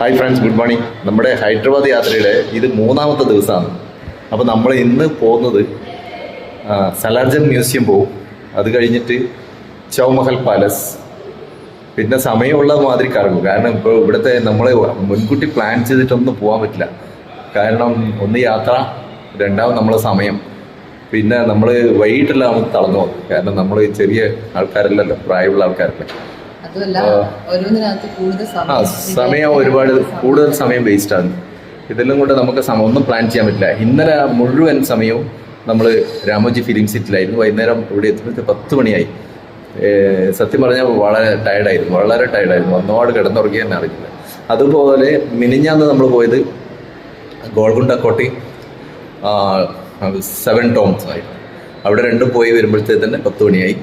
Hi friends good morning. നമ്മുടെ ഹൈദരാബാദ് യാത്രയുടെ ഇത് മൂന്നാമത്തെ ദിവസമാണ്. അപ്പോൾ നമ്മൾ ഇന്ന് പോകുന്നത് സലാർജൻ മ്യൂസിയം പോവും. അത് കഴിഞ്ഞിട്ട് ചൗമഹൽ പാലസ്. പിന്നെ സമയമുള്ള മാതിരി കറങ്ങും കാരണം ഇപ്പോൾ ഇവിടുത്തെ നമ്മൾ മുൻകൂട്ടി പ്ലാൻ ചെയ്തിട്ടൊന്നും പോകാൻ പറ്റില്ല. കാരണം ഒന്ന് യാത്ര രണ്ടാമത് നമ്മളെ സമയം. പിന്നെ നമ്മൾ വൈകിട്ടെല്ലാം തളർന്നു പോകും കാരണം നമ്മൾ ചെറിയ ആൾക്കാരല്ലല്ലോ പ്രായമുള്ള ആൾക്കാരല്ലേ. ആ. സമയം ഒരുപാട് കൂടുതൽ സമയം വേസ്റ്റ് ആണ്. ഇതെല്ലാം കൊണ്ട് നമുക്ക് സമയം ഒന്നും പ്ലാൻ ചെയ്യാൻ പറ്റില്ല. ഇന്നലെ മുഴുവൻ സമയവും നമ്മൾ രാമോജി ഫിലിം സിറ്റിലായിരുന്നു വൈകുന്നേരം ഇവിടെ എത്തുമ്പോഴത്തെ പത്ത് മണിയായി. സത്യം പറഞ്ഞാൽ വളരെ ടയർഡായിരുന്നു വളരെ ടയർഡായിരുന്നു ഒന്നോട് കിടന്നുറങ്ങി തന്നെ അറിയില്ല അതുപോലെ മിനിഞ്ഞാന്ന് നമ്മൾ പോയത് ഗോൾഗുണ്ട കോട്ടി സെവൻ ടോംസ് ആയി അവിടെ രണ്ടും പോയി വരുമ്പോഴത്തേക്ക് തന്നെ പത്ത് മണിയായി.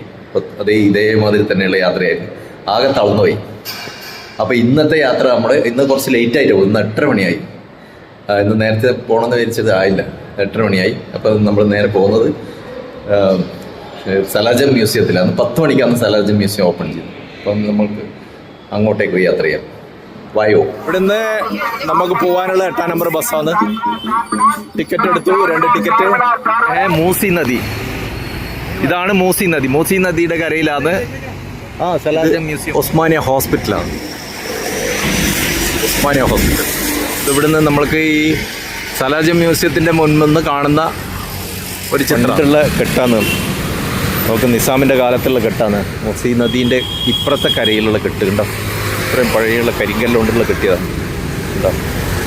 അതേ ഇതേമാതിരി തന്നെയുള്ള യാത്രയായിരുന്നു. ആകെ തളർന്നുപോയി. അപ്പോൾ ഇന്നത്തെ യാത്ര നമ്മൾ ഇന്ന് കുറച്ച് ലേറ്റ് ആയിട്ട് പോകും. ഇന്ന് എട്ടര മണിയായി. ഇന്ന് നേരത്തെ പോകണമെന്ന് വിചാരിച്ചത് ആയില്ല. എട്ടര മണിയായി. അപ്പോൾ നമ്മൾ നേരെ പോകുന്നത് സലാജം മ്യൂസിയത്തിലാണ്. പത്ത് മണിക്കാണ് സലാജം മ്യൂസിയം ഓപ്പൺ ചെയ്തത്. അപ്പം നമ്മൾക്ക് അങ്ങോട്ടേക്ക് പോയി യാത്ര ചെയ്യാം. വായോ? ഇവിടുന്ന് നമുക്ക് പോകാനുള്ള എട്ടാം നമ്പർ ബസ്സാണ്. ടിക്കറ്റ് എടുത്തു. രണ്ട് ടിക്കറ്റ്. മൂസി നദി. ഇതാണ് മൂസി നദി. മൂസി നദിയുടെ കരയിലാണ് ആ സലാജ മ്യൂസിയം. ഒസ്മാനിയ ഹോസ്പിറ്റലാണ്. ഒസ്മാനിയ ഹോസ്പിറ്റൽ. ഇവിടുന്ന് നമ്മൾക്ക് ഈ സലാജ മ്യൂസിയത്തിന്റെ മുൻപെന്ന് നിന്ന് കാണുന്ന ഒരു ചിത്രം. ചിത്രമുള്ള കെട്ടാണ്. നമുക്ക് നിസാമിന്റെ കാലത്തുള്ള കെട്ടാണ്. മുസി നദീന്റെ ഇപ്പുറത്തെ കരയിലുള്ള കെട്ട് കണ്ടോ? ഇത്രയും പഴയുള്ള കരിങ്കല്ലുകൊണ്ടുള്ള കെട്ടിയതാണ്. കണ്ടോ?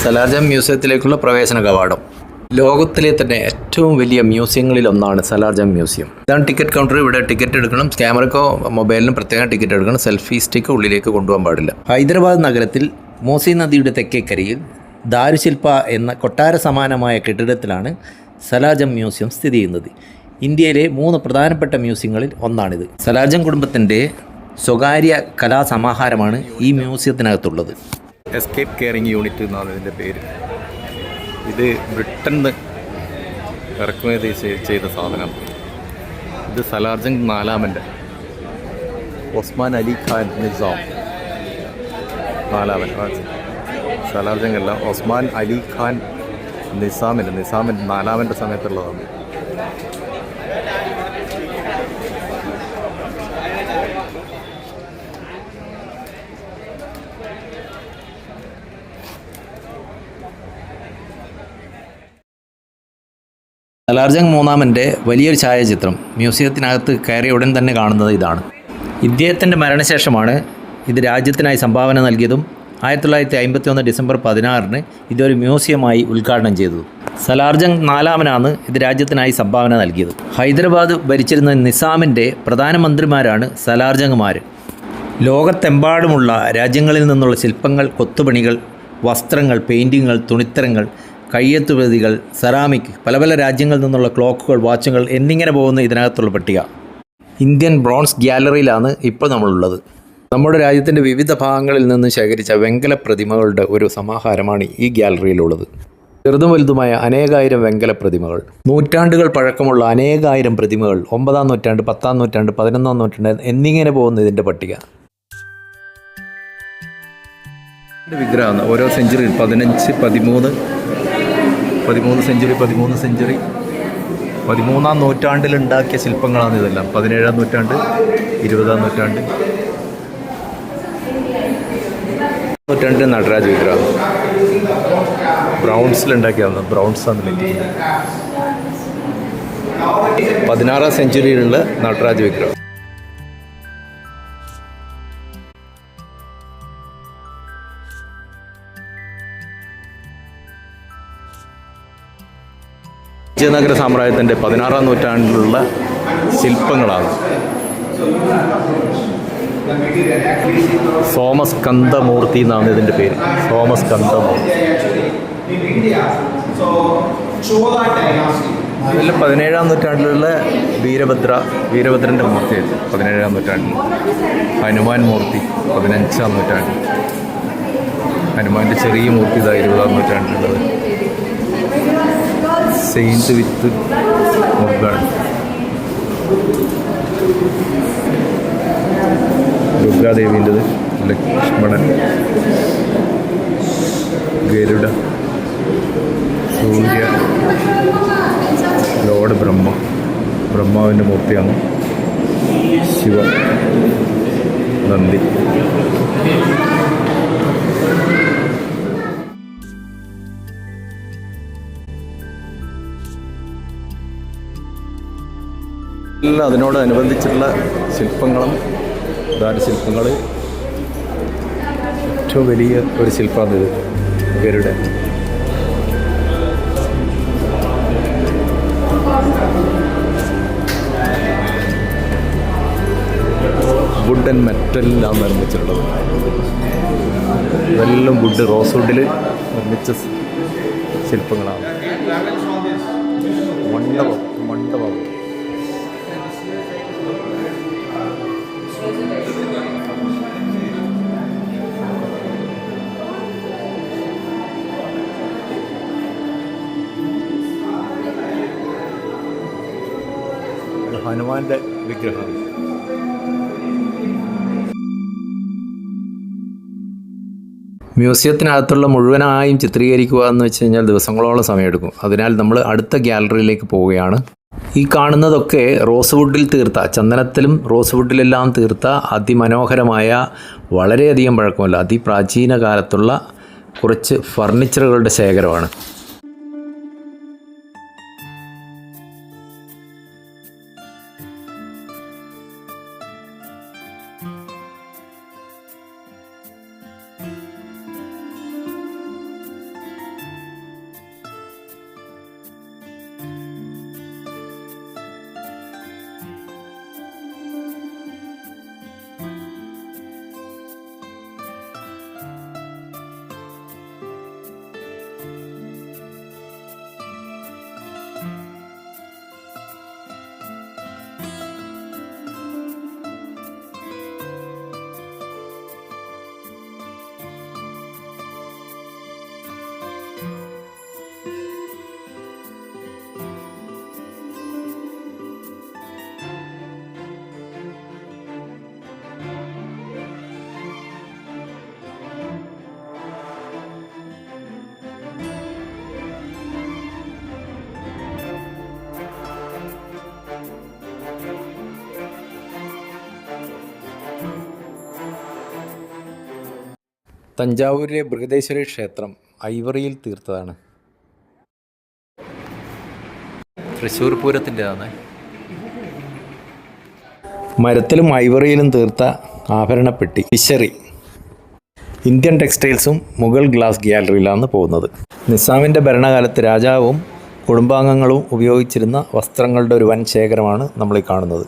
സലാജ മ്യൂസിയത്തിലേക്കുള്ള പ്രവേശന കവാടം. ലോകത്തിലെ തന്നെ ഏറ്റവും വലിയ മ്യൂസിയങ്ങളിൽ ഒന്നാണ് സലാർജം മ്യൂസിയം. ഇതാണ് ടിക്കറ്റ് കൗണ്ടർ ഇവിടെ ടിക്കറ്റ് എടുക്കണം. ക്യാമറക്കോ മൊബൈലിനും പ്രത്യേകം ടിക്കറ്റ് എടുക്കണം. സെൽഫി സ്റ്റിക്ക് ഉള്ളിലേക്ക് കൊണ്ടുപോകാൻ പാടില്ല. ഹൈദരാബാദ് നഗരത്തിൽ മോസി നദിയുടെ തെക്കേക്കരയിൽ ദാരുശില്പ എന്ന കൊട്ടാര സമാനമായ കെട്ടിടത്തിലാണ് സലാജം മ്യൂസിയം സ്ഥിതി ചെയ്യുന്നത്. ഇന്ത്യയിലെ മൂന്ന് പ്രധാനപ്പെട്ട മ്യൂസിയങ്ങളിൽ ഒന്നാണിത്. സലാജം കുടുംബത്തിന്റെ സ്വകാര്യ കലാസമാഹാരമാണ് ഈ മ്യൂസിയത്തിനകത്തുള്ളത്. എസ്കേപ്പ് കെയറിംഗ് യൂണിറ്റ് എന്നാണ് ഇതിന്റെ പേര്. ഇത് ബ്രിട്ടനിൽ ഇറക്കുമതി ചെയ്- ചെയ്ത സാധനം. ഇത് സലാർജംഗ് നാലാമന്റെ. ഒസ്മാൻ അലി ഖാൻ നിസാം നാലാമൻ. സലാർജംഗ് അല്ല ഒസ്മാൻ അലി ഖാൻ നിസാമിന്റെ. നിസാമിന്റെ നാലാമന്റെ സമയത്തുള്ളതാണ്. സലാർജംഗ് മൂന്നാമന്റെ വലിയൊരു ഛായാചിത്രം മ്യൂസിയത്തിനകത്ത് കയറിയ ഉടൻ തന്നെ കാണുന്നത് ഇതാണ്. ഇദ്ദേഹത്തിന്റെ മരണശേഷമാണ് ഇത് രാജ്യത്തിനായി സംഭാവന നൽകിയതും ആയിരത്തി തൊള്ളായിരത്തി അമ്പത്തി ഒന്ന് ഡിസംബർ പതിനാറിന് ഇതൊരു മ്യൂസിയമായി ഉദ്ഘാടനം ചെയ്തത്. സലാർജംഗ് നാലാമനാണ് ഇത് രാജ്യത്തിനായി സംഭാവന നൽകിയത്. ഹൈദരാബാദ് ഭരിച്ചിരുന്ന നിസാമിന്റെ പ്രധാനമന്ത്രിമാരാണ് സലാർജംഗ്മാർ. ലോകത്തെമ്പാടുമുള്ള രാജ്യങ്ങളിൽ നിന്നുള്ള ശില്പങ്ങൾ കൊത്തുപണികൾ വസ്ത്രങ്ങൾ പെയിന്റിങ്ങുകൾ തുണിത്തരങ്ങൾ കയ്യെത്തുപ്രതികൾ സെറാമിക് പല പല രാജ്യങ്ങളിൽ നിന്നുള്ള ക്ലോക്കുകൾ വാച്ചുകൾ എന്നിങ്ങനെ പോകുന്ന ഇതിനകത്തുള്ള പട്ടിക. ഇന്ത്യൻ ബ്രോൺസ് ഗ്യാലറിയിലാണ് ഇപ്പോൾ നമ്മളുള്ളത്. നമ്മുടെ രാജ്യത്തിന്റെ വിവിധ ഭാഗങ്ങളിൽ നിന്ന് ശേഖരിച്ച വെങ്കല പ്രതിമകളുടെ ഒരു സമാഹാരമാണ് ഈ ഗ്യാലറിയിലുള്ളത് ചെറുതും വലുതുമായ അനേകായിരം വെങ്കല പ്രതിമകൾ. നൂറ്റാണ്ടുകൾ പഴക്കമുള്ള അനേകായിരം പ്രതിമകൾ ഒമ്പതാം നൂറ്റാണ്ട് പത്താം നൂറ്റാണ്ട് പതിനൊന്നാം നൂറ്റാണ്ട് എന്നിങ്ങനെ പോകുന്ന ഇതിന്റെ പട്ടിക. വിഗ്രഹമാണ്. ഓരോ സെഞ്ചുറിയിൽ പതിനഞ്ച് പതിമൂന്ന് പതിമൂന്ന് സെഞ്ചുറി പതിമൂന്ന് സെഞ്ചുറി. പതിമൂന്നാം നൂറ്റാണ്ടിൽ ഉണ്ടാക്കിയ ശില്പങ്ങളാണ് ഇതെല്ലാം. പതിനേഴാം നൂറ്റാണ്ട് ഇരുപതാം നൂറ്റാണ്ട്. നൂറ്റാണ്ടിൽ നടരാജ വിഗ്രഹം. ബ്രൗൺസിലുണ്ടാക്കിയതാണ് ബ്രൗൺസ് ആണ് ലഭിക്കുന്നത് പതിനാറാം സെഞ്ചുറിയിലുള്ള നടരാജ വിഗ്രഹം. വിജയനഗര സാമ്രാജ്യത്തിന്റെ പതിനാറാം നൂറ്റാണ്ടിലുള്ള ശില്പങ്ങളാണ്. സോമസ്കന്ധമൂർത്തി എന്നാണ് ഇതിന്റെ പേര്. സോമസ്കന്ധമൂർത്തി ഇതിൽ പതിനേഴാം നൂറ്റാണ്ടിലുള്ള വീരഭദ്ര വീരഭദ്രന്റെ മൂർത്തിയായിരുന്നു പതിനേഴാം നൂറ്റാണ്ടിൽ. ഹനുമാൻ മൂർത്തി പതിനഞ്ചാം നൂറ്റാണ്ടിൽ. ഹനുമാന്റെ ചെറിയ മൂർത്തി ഇതാ ഇരുപതാം നൂറ്റാണ്ടിലുള്ളത്. Saint with Mughal. ദുർഗാദേവിന്റെത് ലക്ഷ്മണൻ. ഗരുഡ. സൂര്യ. ലോഡ് ബ്രഹ്മ. ബ്രഹ്മാവിന്റെ മൂർത്തിയാണ് ശിവ. നന്ദി. എല്ലാം അതിനോടനുബന്ധിച്ചുള്ള ശില്പങ്ങളും ദാരുശില്പങ്ങൾ ഏറ്റവും വലിയ ഒരു ശില്പമാണ് ഇത് ഗരുടെ വുഡൻ മെറ്റലിലാണ് നിർമ്മിച്ചിട്ടുള്ളത്. ഇതെല്ലാം വുഡ് റോസ് വുഡിൽ നിർമ്മിച്ച ശില്പങ്ങളാണ്. മണ്ഡപം മണ്ഡപം. ഹനുമാന്റെ വിഗ്രഹം. മ്യൂസിയത്തിനകത്തുള്ള മുഴുവനായും ചിത്രീകരിക്കുക എന്ന് വെച്ച് കഴിഞ്ഞാൽ ദിവസങ്ങളോളം സമയമെടുക്കും. അതിനാൽ നമ്മൾ അടുത്ത ഗ്യാലറിയിലേക്ക് പോവുകയാണ്. ഈ കാണുന്നതൊക്കെ റോസ്വുഡിൽ തീർത്ത ചന്ദനത്തിലും റോസ്വുഡിലെല്ലാം തീർത്ത അതിമനോഹരമായ വളരെയധികം പഴക്കമല്ല അതിപ്രാചീന കാലത്തുള്ള കുറച്ച് ഫർണിച്ചറുകളുടെ ശേഖരമാണ്. തഞ്ചാവൂരിലെ ബൃഹദേശ്വരി ക്ഷേത്രം ഐവറിയിൽ തീർത്തതാണ്. തൃശ്ശൂർ പൂരത്തിന്റെതാണ്. മരത്തിലും ഐവറിയിലും തീർത്ത ആഭരണപ്പെട്ടി ഫിഷറി ഇന്ത്യൻ ടെക്സ്റ്റൈൽസും മുഗൾ ഗ്ലാസ് ഗ്യാലറിയിലാണ് പോകുന്നത്. നിസാമിന്റെ ഭരണകാലത്ത് രാജാവും കുടുംബാംഗങ്ങളും ഉപയോഗിച്ചിരുന്ന വസ്ത്രങ്ങളുടെ ഒരു വൻ ശേഖരമാണ് നമ്മൾ ഈ കാണുന്നത്.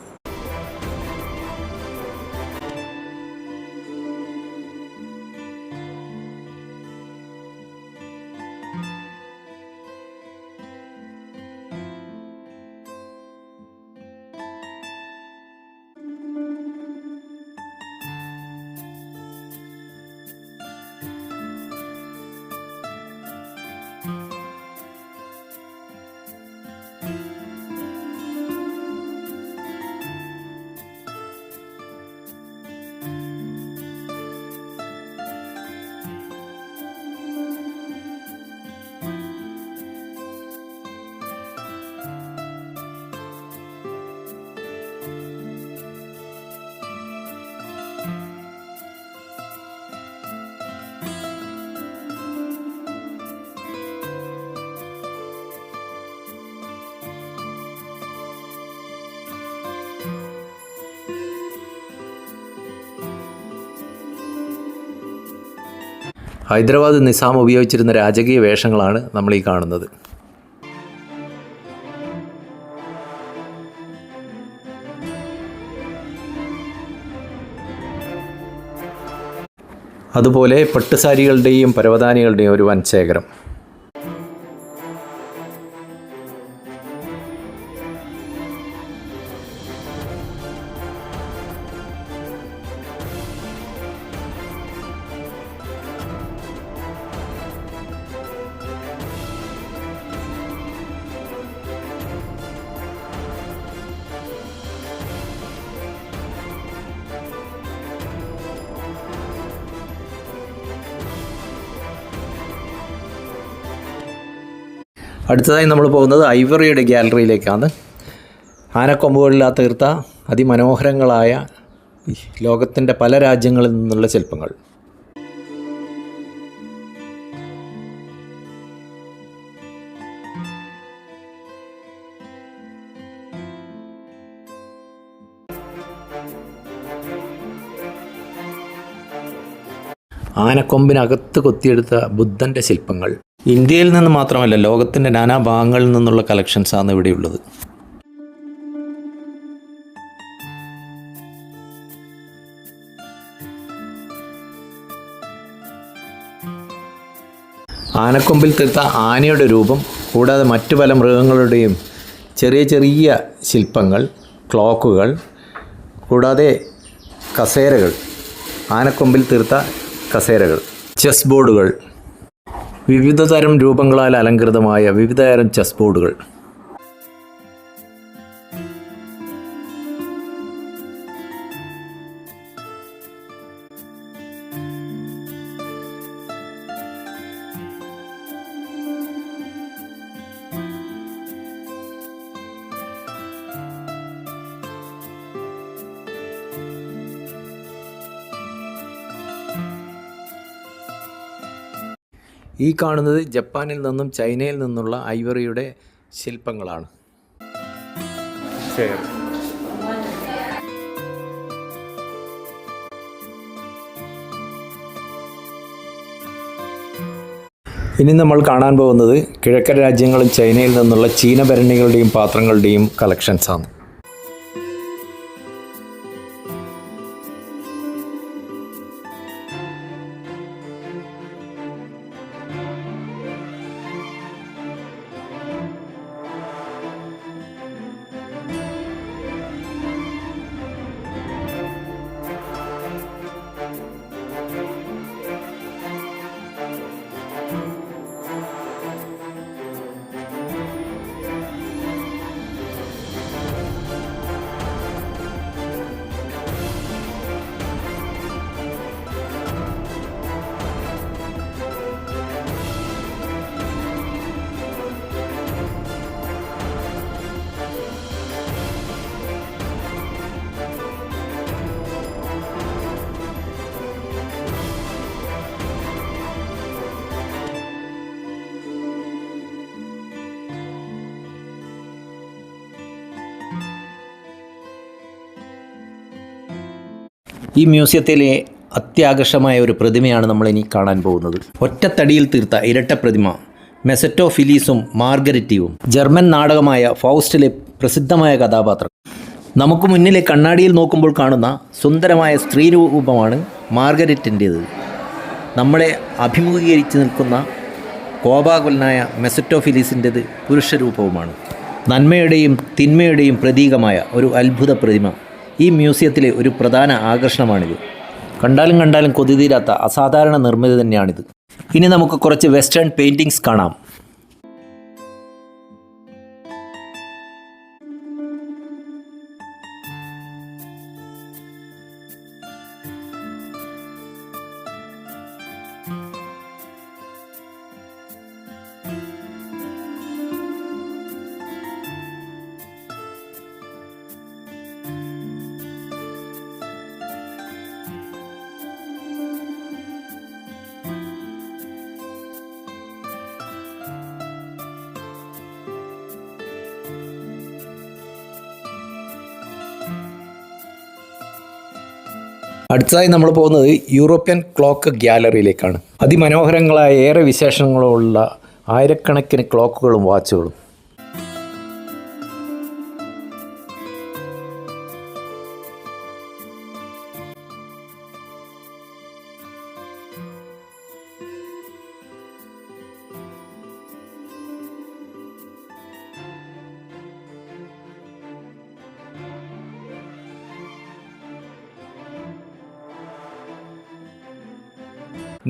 ഹൈദരാബാദ് നിസാം ഉപയോഗിച്ചിരുന്ന രാജകീയ വേഷങ്ങളാണ് നമ്മൾ ഈ കാണുന്നത്. അതുപോലെ പട്ടുസാരികളുടെയും പരവതാനികളുടെയും ഒരു വൻ ശേഖരം അടുത്തതായി നമ്മൾ പോകുന്നത് ഐവറിയുടെ ഗ്യാലറിയിലേക്കാണ് ആനക്കൊമ്പുകളിലാ തീർത്ത അതിമനോഹരങ്ങളായ ലോകത്തിന്റെ പല രാജ്യങ്ങളിൽ നിന്നുള്ള ശില്പങ്ങൾ. ആനക്കൊമ്പിനകത്ത് കൊത്തിയെടുത്ത ബുദ്ധന്റെ ശില്പങ്ങൾ. ഇന്ത്യയിൽ നിന്ന് മാത്രമല്ല ലോകത്തിന്റെ നാനാ ഭാഗങ്ങളിൽ നിന്നുള്ള കളക്ഷൻസാണ് ഇവിടെയുള്ളത് ആനക്കൊമ്പിൽ തീർത്ത ആനയുടെ രൂപം കൂടാതെ മറ്റു പല മൃഗങ്ങളുടെയും ചെറിയ ചെറിയ ശില്പങ്ങൾ ക്ലോക്കുകൾ കൂടാതെ കസേരകൾ ആനക്കൊമ്പിൽ തീർത്ത കസേരകൾ ചെസ് ബോർഡുകൾ വിവിധ തരം രൂപങ്ങളാൽ അലങ്കൃതമായ വിവിധതരം ചെസ് ബോർഡുകൾ. ഈ കാണുന്നത് ജപ്പാനിൽ നിന്നും ചൈനയിൽ നിന്നുള്ള ഐവറിയുടെ ശില്പങ്ങളാണ്. ഇനി നമ്മൾ കാണാൻ പോകുന്നത് കിഴക്കൻ രാജ്യങ്ങളും ചൈനയിൽ നിന്നുള്ള ചീനഭരണികളുടെയും പാത്രങ്ങളുടെയും കളക്ഷൻസാണ് ഈ മ്യൂസിയത്തിലെ അത്യാകർഷമായ ഒരു പ്രതിമയാണ് നമ്മൾ ഇനി കാണാൻ പോകുന്നത്. ഒറ്റത്തടിയിൽ തീർത്ത ഇരട്ട പ്രതിമ മെസറ്റോ ഫിലീസും മാർഗരറ്റിയും ജർമ്മൻ നാടകമായ ഫൗസ്റ്റിലെ പ്രസിദ്ധമായ കഥാപാത്രം. നമുക്ക് മുന്നിലെ കണ്ണാടിയിൽ നോക്കുമ്പോൾ കാണുന്ന സുന്ദരമായ സ്ത്രീരൂപമാണ് മാർഗരറ്റിന്റേത്. നമ്മളെ അഭിമുഖീകരിച്ച് നിൽക്കുന്ന കോപാകുലനായ മെസറ്റോ ഫിലീസിന്റേത് പുരുഷരൂപവുമാണ്. നന്മയുടെയും തിന്മയുടെയും പ്രതീകമായ ഒരു അത്ഭുത പ്രതിമ ഈ മ്യൂസിയത്തിലെ ഒരു പ്രധാന ആകർഷണമാണിത്. കണ്ടാലും കണ്ടാലും കൊതിതീരാത്ത അസാധാരണ നിർമ്മിതി തന്നെയാണിത്. ഇനി നമുക്ക് കുറച്ച് വെസ്റ്റേൺ പെയിന്റിങ്സ് കാണാം. അടുത്തതായി നമ്മൾ പോകുന്നത് യൂറോപ്യൻ ക്ലോക്ക് ഗ്യാലറിയിലേക്കാണ്. അതിമനോഹരങ്ങളായ ഏറെ വിശേഷങ്ങളുള്ള ആയിരക്കണക്കിന് ക്ലോക്കുകളും വാച്ചുകളും.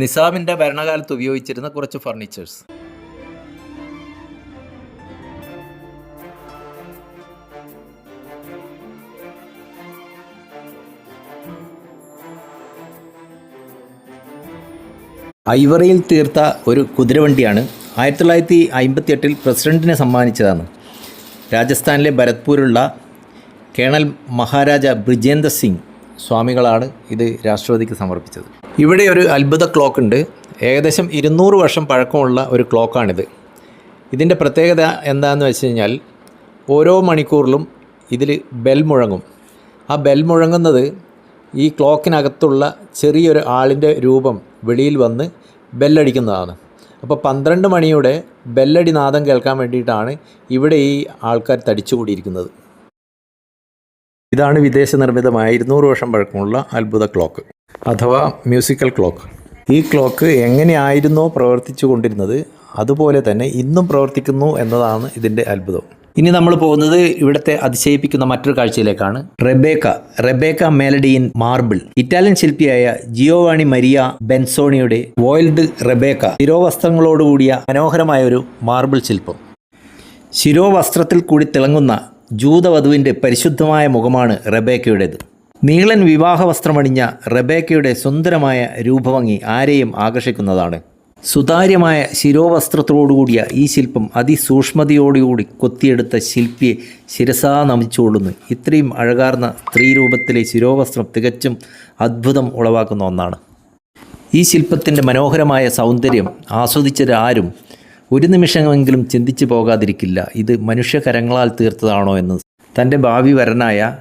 നിസാമിന്റെ ഭരണകാലത്ത് ഉപയോഗിച്ചിരുന്ന കുറച്ച് ഫർണിച്ചേഴ്സ് ഐവറിയിൽ തീർത്ത ഒരു കുതിരവണ്ടിയാണ് ആയിരത്തി തൊള്ളായിരത്തി അമ്പത്തി എട്ടിൽ പ്രസിഡന്റിനെ സമ്മാനിച്ചതാണ്. രാജസ്ഥാനിലെ ഭരത്പൂരുള്ള കേണൽ മഹാരാജ ബ്രിജേന്ദർ സിംഗ് സ്വാമികളാണ് ഇത് രാഷ്ട്രപതിക്ക് സമർപ്പിച്ചത്. ഇവിടെ ഒരു അത്ഭുത ക്ലോക്ക് ഉണ്ട്. ഏകദേശം ഇരുന്നൂറ് വർഷം പഴക്കമുള്ള ഒരു ക്ലോക്കാണിത്. ഇതിന്റെ പ്രത്യേകത എന്താണെന്ന് വെച്ച് കഴിഞ്ഞാൽ ഓരോ മണിക്കൂറിലും ഇതിൽ ബെൽ മുഴങ്ങും. ആ ബെൽ മുഴങ്ങുന്നത് ഈ ക്ലോക്കിനകത്തുള്ള ചെറിയൊരു ആളിന്റെ രൂപം വെളിയിൽ വന്ന് ബെല്ലടിക്കുന്നതാണ്. അപ്പോൾ പന്ത്രണ്ട് മണിയുടെ ബെല്ലടി നാദം കേൾക്കാൻ വേണ്ടിയിട്ടാണ് ഇവിടെ ഈ ആൾക്കാർ തടിച്ചുകൂടിയിരിക്കുന്നത്. ഇതാണ് വിദേശ നിർമ്മിതമായ ഇരുന്നൂറ് വർഷം പഴക്കമുള്ള അത്ഭുത ക്ലോക്ക്. അഥവാ മ്യൂസിക്കൽ ക്ലോക്ക് ഈ ക്ലോക്ക് എങ്ങനെയായിരുന്നോ പ്രവർത്തിച്ചു കൊണ്ടിരുന്നത് അതുപോലെ തന്നെ ഇന്നും പ്രവർത്തിക്കുന്നു എന്നതാണ് ഇതിന്റെ അത്ഭുതം. ഇനി നമ്മൾ പോകുന്നത് ഇവിടുത്തെ അതിശയിപ്പിക്കുന്ന മറ്റൊരു കാഴ്ചയിലേക്കാണ്. Rebecca Rebecca melody in marble. Italian ശില്പിയായ Giovanni Maria ബെൻസോണിയുടെ വോയിൽഡ് റെബേക്ക ശിരോവസ്ത്രങ്ങളോടുകൂടിയ മനോഹരമായ ഒരു മാർബിൾ ശില്പം. ശിരോവസ്ത്രത്തിൽ കൂടി തിളങ്ങുന്ന ജൂതവധുവിന്റെ പരിശുദ്ധമായ മുഖമാണ് റബേക്കയുടേത്. നീളൻ വിവാഹ വസ്ത്രമണിഞ്ഞ റബേക്കയുടെ സുന്ദരമായ രൂപഭംഗി ആരെയും ആകർഷിക്കുന്നതാണ്. സുതാര്യമായ ശിരോവസ്ത്രത്തോടുകൂടിയ ഈ ശില്പം അതിസൂക്ഷ്മതയോടുകൂടി കൊത്തിയെടുത്ത ശില്പിയെ ശിരസാ നമിച്ചുകൊള്ളുന്നു. ഇത്രയും അഴകാർന്ന സ്ത്രീരൂപത്തിലെ ശിരോവസ്ത്രം തികച്ചും അത്ഭുതം ഉളവാക്കുന്ന ഒന്നാണ്. ഈ ശില്പത്തിന്റെ മനോഹരമായ സൗന്ദര്യം ആസ്വദിച്ചൊരാരും ഒരു നിമിഷമെങ്കിലും ചിന്തിച്ചു പോകാതിരിക്കില്ല. ഇത് മനുഷ്യകരങ്ങളാൽ തീർത്തതാണോ എന്ന്. തന്റെ ഭാവി വരനായ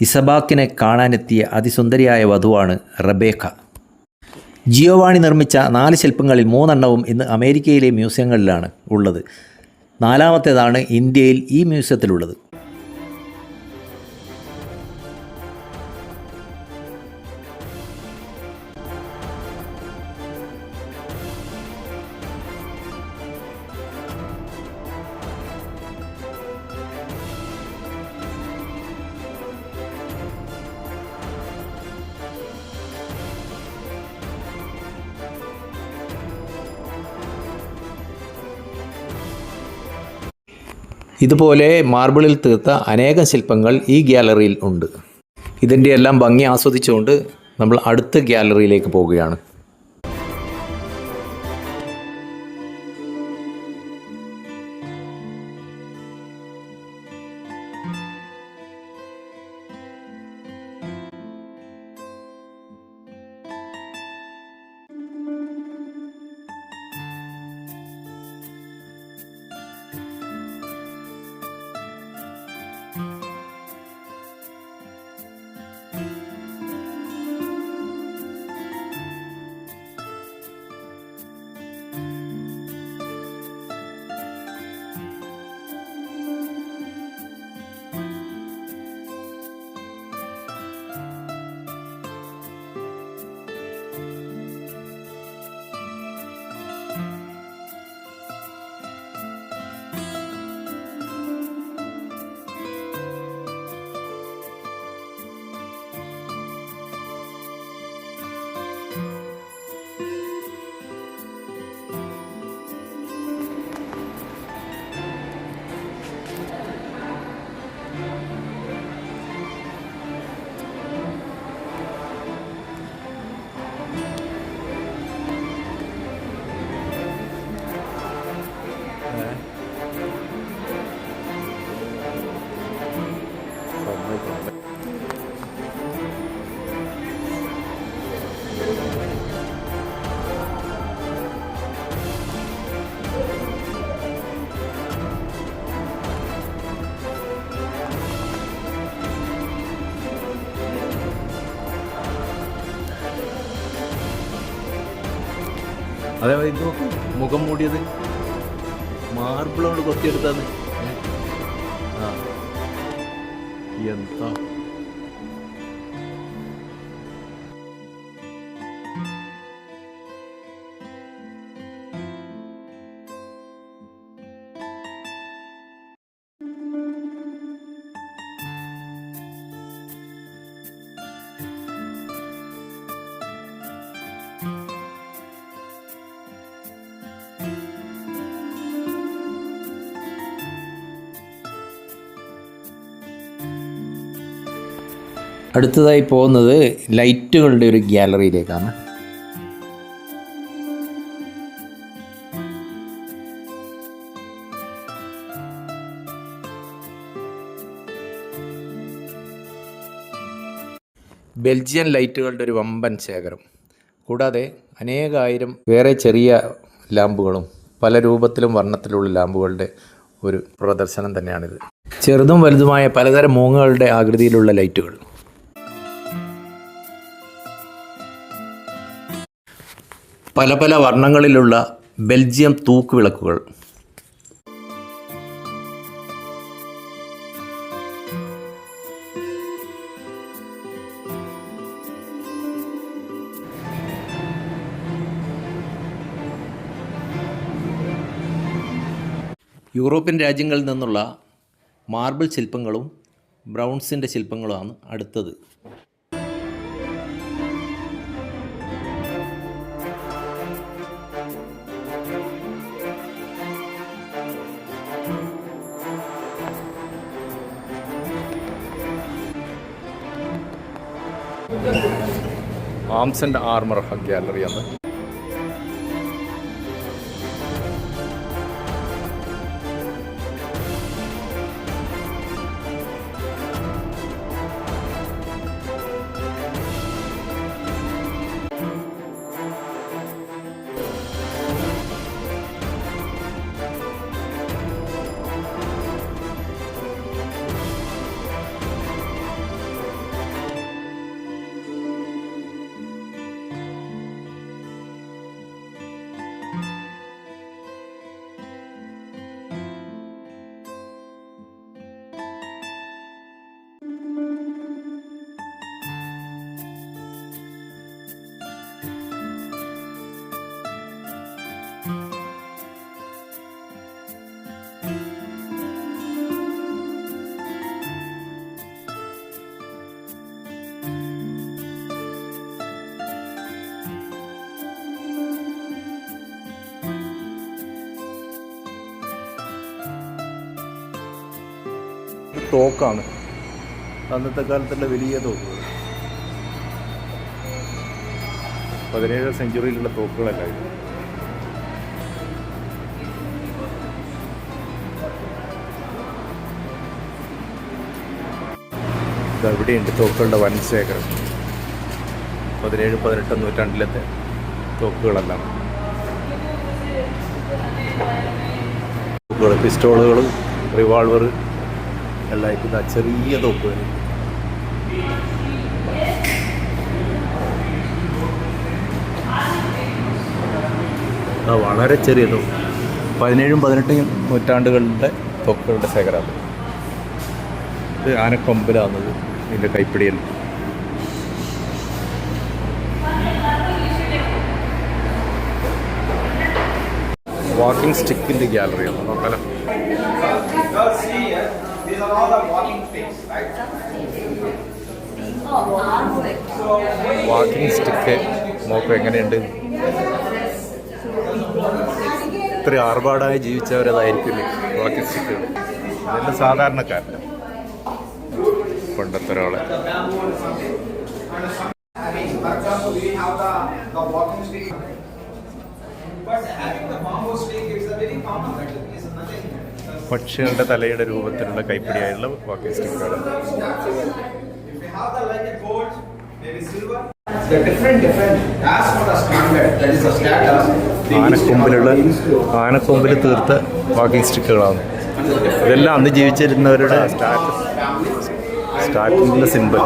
ഇസബാക്കിനെ കാണാനെത്തിയ അതിസുന്ദരിയായ വധുവാണ് റബേക്ക. ജിയോവാണി നിർമ്മിച്ച നാല് ശില്പങ്ങളിൽ മൂന്നെണ്ണവും ഇന്ന് അമേരിക്കയിലെ മ്യൂസിയങ്ങളിലാണ് ഉള്ളത്. നാലാമത്തേതാണ് ഇന്ത്യയിൽ ഈ മ്യൂസിയത്തിലുള്ളത്. ഇതുപോലെ മാർബിളിൽ തീർത്ത അനേകം ശില്പങ്ങൾ ഈ ഗ്യാലറിയിൽ ഉണ്ട്. ഇതിന്റെ എല്ലാം ഭംഗി ആസ്വദിച്ചുകൊണ്ട് നമ്മൾ അടുത്ത ഗ്യാലറിയിലേക്ക് പോവുകയാണ്. അതെ ഇത് നോക്കൂ മുഖം മൂടിയത്. മാർബിളോട് കൊത്തിയെടുത്താന്ന് ആ. എന്താ? അടുത്തതായി പോകുന്നത് ലൈറ്റുകളുടെ ഒരു ഗ്യാലറിയിലേക്കാണ് ബെൽജിയൻ ലൈറ്റുകളുടെ ഒരു വമ്പൻ ശേഖരം. കൂടാതെ അനേകായിരം വേറെ ചെറിയ ലാമ്പുകളും പല രൂപത്തിലും വർണത്തിലുള്ള ലാമ്പുകളുടെ ഒരു പ്രദർശനം തന്നെയാണിത്. ചെറുതും വലുതുമായ പലതരം മൂങ്ങകളുടെ ആകൃതിയിലുള്ള ലൈറ്റുകൾ. പല പല വർണങ്ങളിലുള്ള ബെൽജിയം തൂക്കുവിളക്കുകൾ. യൂറോപ്യൻ രാജ്യങ്ങളിൽ നിന്നുള്ള മാർബിൾ ശില്പങ്ങളും ബ്രൗൺസിന്റെ ശില്പങ്ങളുമാണ് അടുത്തത്. ആംസ് ആൻഡ് ആർമർ ഗാലറി ആണ് തോക്കാണ് അന്നത്തെ കാലത്തുള്ള വലിയ തോക്കുകൾ. പതിനേഴാം സെഞ്ചുറിയിലുള്ള തോക്കുകളല്ല ഇത്. ഇവിടെയുണ്ട് തോക്കുകളുടെ വൻ ശേഖരം. പതിനേഴ് പതിനെട്ടാം നൂറ്റാണ്ടിലത്തെ തോക്കുകളെല്ലാം. തോക്കുകൾ പിസ്റ്റോളുകൾ റിവാൾവർ എല്ലാം ഇതാ ചെറിയ തോക്കുകൾ ആ വളരെ ചെറിയ തോപ്പ്. പതിനേഴും പതിനെട്ടും നൂറ്റാണ്ടുകളുടെ തോക്കുകളുടെ ശേഖരമാണ് ഇത് ആനക്കൊമ്പിലാവുന്നത് ഇതിന്റെ കൈപ്പിടിയിൽ. വാക്കിംഗ് സ്റ്റിക്കിന്റെ ഗ്യാലറിയാണ്. നോക്കാലോ വാക്കിംഗ് സ്റ്റിക്ക് നോക്കും എങ്ങനെയുണ്ട് ഇത്ര ആർഭാടായി ജീവിച്ചവരതായിരിക്കില്ല വാക്കിംഗ് സ്റ്റിക്കുകൾ ഇതെല്ലാം സാധാരണക്കാരൻ പണ്ടത്തെ ഒരാളെ the, the walking. But having the bamboo stick, is a very common nothing. പക്ഷികളുടെ തലയുടെ രൂപത്തിലുള്ള കൈപ്പിടിയായുള്ള വാക്കിംഗ് സ്റ്റിക്കുകൾ ആനക്കൊമ്പിലുള്ള ആനക്കൊമ്പിൽ തീർത്ത വാക്കിംഗ് സ്റ്റിക്കുകളാണ്. ഇതെല്ലാം അന്ന് ജീവിച്ചിരുന്നവരുടെ സ്റ്റാറ്റസ്. സ്റ്റാറ്റിന്റെ സിമ്പൽ.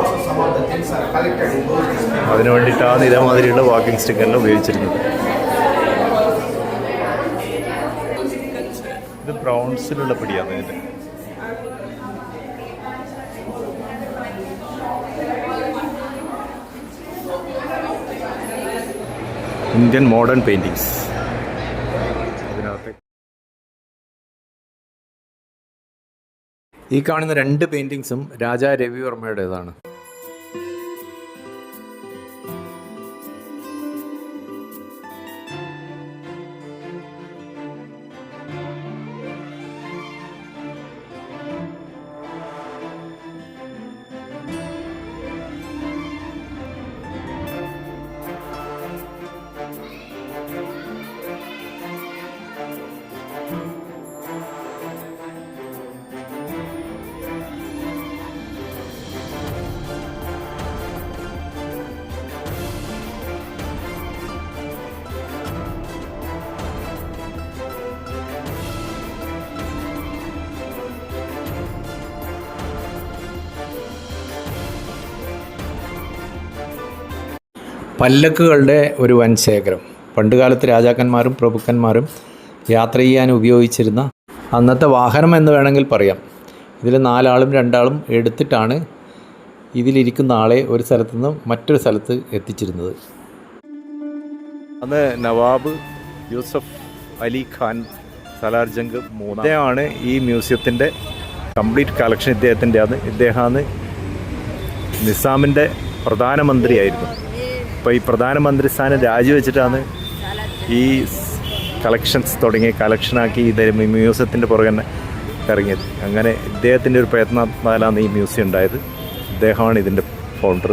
അതിനു വേണ്ടിയിട്ടാണ് ഇതേമാതിരിയുള്ള വാക്കിംഗ് സ്റ്റിക്കെല്ലാം ഉപയോഗിച്ചിരുന്നത്. ബ്രൗൺസിലുള്ള പിടിയാണ് ഇതിന്റെ ഇന്ത്യൻ മോഡേൺ പെയിന്റിങ്സ് ഈ കാണുന്ന രണ്ട് പെയിന്റിങ്സും രാജാ രവിവർമ്മയുടേതാണ്. പല്ലക്കുകളുടെ ഒരു വൻ ശേഖരം പണ്ടുകാലത്ത് രാജാക്കന്മാരും പ്രഭുക്കന്മാരും യാത്ര ചെയ്യാൻ ഉപയോഗിച്ചിരുന്ന അന്നത്തെ വാഹനം എന്ന് വേണമെങ്കിൽ പറയാം. ഇതിൽ നാലാളും രണ്ടാളും എടുത്തിട്ടാണ് ഇതിലിരിക്കുന്ന ആളെ ഒരു സ്ഥലത്തു നിന്നും മറ്റൊരു സ്ഥലത്ത് എത്തിച്ചിരുന്നത്. അന്ന് നവാബ് യൂസഫ് അലി ഖാൻ സലാർ ജംഗ് മൂന്നാം ഈ മ്യൂസിയത്തിന്റെ കംപ്ലീറ്റ് കളക്ഷൻ ഇദ്ദേഹത്തിന്റെ ആണ് ഇദ്ദേഹമാണ് നിസാമിന്റെ പ്രധാനമന്ത്രിയായിരുന്നു. അപ്പോൾ ഈ പ്രധാനമന്ത്രി സ്ഥാനം രാജിവെച്ചിട്ടാണ് ഈ കളക്ഷൻസ് തുടങ്ങി കളക്ഷനാക്കി ഇത് മ്യൂസിയത്തിന്റെ പുറകെ ഇറങ്ങിയത്. അങ്ങനെ ഇദ്ദേഹത്തിന്റെ ഒരു പ്രയത്നത്താലാണ് ഈ മ്യൂസിയം ഉണ്ടായത്. ഇദ്ദേഹമാണ് ഇതിന്റെ ഫൗണ്ടർ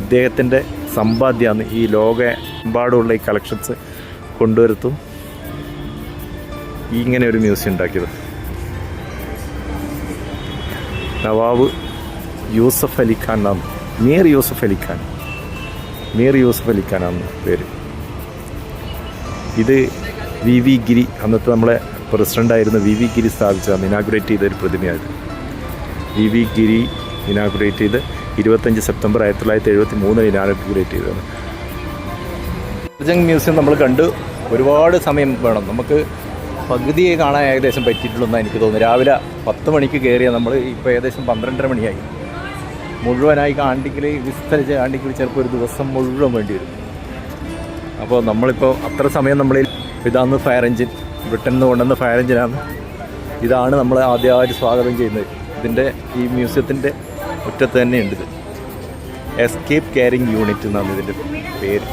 ഇദ്ദേഹത്തിന്റെ സമ്പാദ്യമാണ് ഈ ലോകമെമ്പാടുമുള്ള ഈ കളക്ഷൻസ് കൊണ്ടുവരുത്തും. ഈ ഇങ്ങനെ ഒരു മ്യൂസിയം ഉണ്ടാക്കിയത്. നവാബ് യൂസഫ് അലിഖാൻ എന്നാണ്. മീർ യൂസഫ് അലി ഖാൻ. മീർ യൂസഫ് അലി ഖാനാണ് പേര്. ഇത് വി വി ഗിരി അന്നത്തെ നമ്മളെ പ്രസിഡന്റായിരുന്ന വി വി ഗിരി സ്ഥാപിച്ച ഇനാഗുറേറ്റ് ചെയ്ത ഒരു വി വി ഗിരി ഇനാഗുറേറ്റ് ചെയ്ത് ഇരുപത്തഞ്ച് സെപ്റ്റംബർ ആയിരത്തി തൊള്ളായിരത്തി എഴുപത്തി മൂന്നിൽ ഇനാഗുറേറ്റ് ചെയ്തതാണ്. ജംഗ് മ്യൂസിയം നമ്മൾ കണ്ടു ഒരുപാട് സമയം വേണം. നമുക്ക് പകുതിയെ കാണാൻ ഏകദേശം പറ്റിയിട്ടുള്ളതെന്നാണ് എനിക്ക് തോന്നുന്നു രാവിലെ പത്ത് മണിക്ക് കയറിയാൽ നമ്മൾ ഇപ്പോൾ ഏകദേശം പന്ത്രണ്ടര മണിയായി. മുഴുവനായി കാണ്ടിക്കൽ വിസ്തരിച്ച് കാണ്ടിക്കൽ ചിലപ്പോൾ ഒരു ദിവസം മുഴുവൻ വേണ്ടി വരും അപ്പോൾ നമ്മളിപ്പോൾ അത്ര സമയം നമ്മളിൽ ഇതാന്ന് ഫയർ എഞ്ചിൻ ബ്രിട്ടനിൽ നിന്ന് കൊണ്ടുവന്ന ഫയർ എഞ്ചിനാണ് ഇതാണ് നമ്മൾ ആദ്യമായിട്ട് സ്വാഗതം ചെയ്യുന്നത് ഇതിന്റെ ഈ മ്യൂസിയത്തിന്റെ മുറ്റത്ത് തന്നെയുണ്ട് ഇത് എസ്കേപ്പ് കെയറിങ് യൂണിറ്റ് എന്നാണ് ഇതിന്റെ പേര്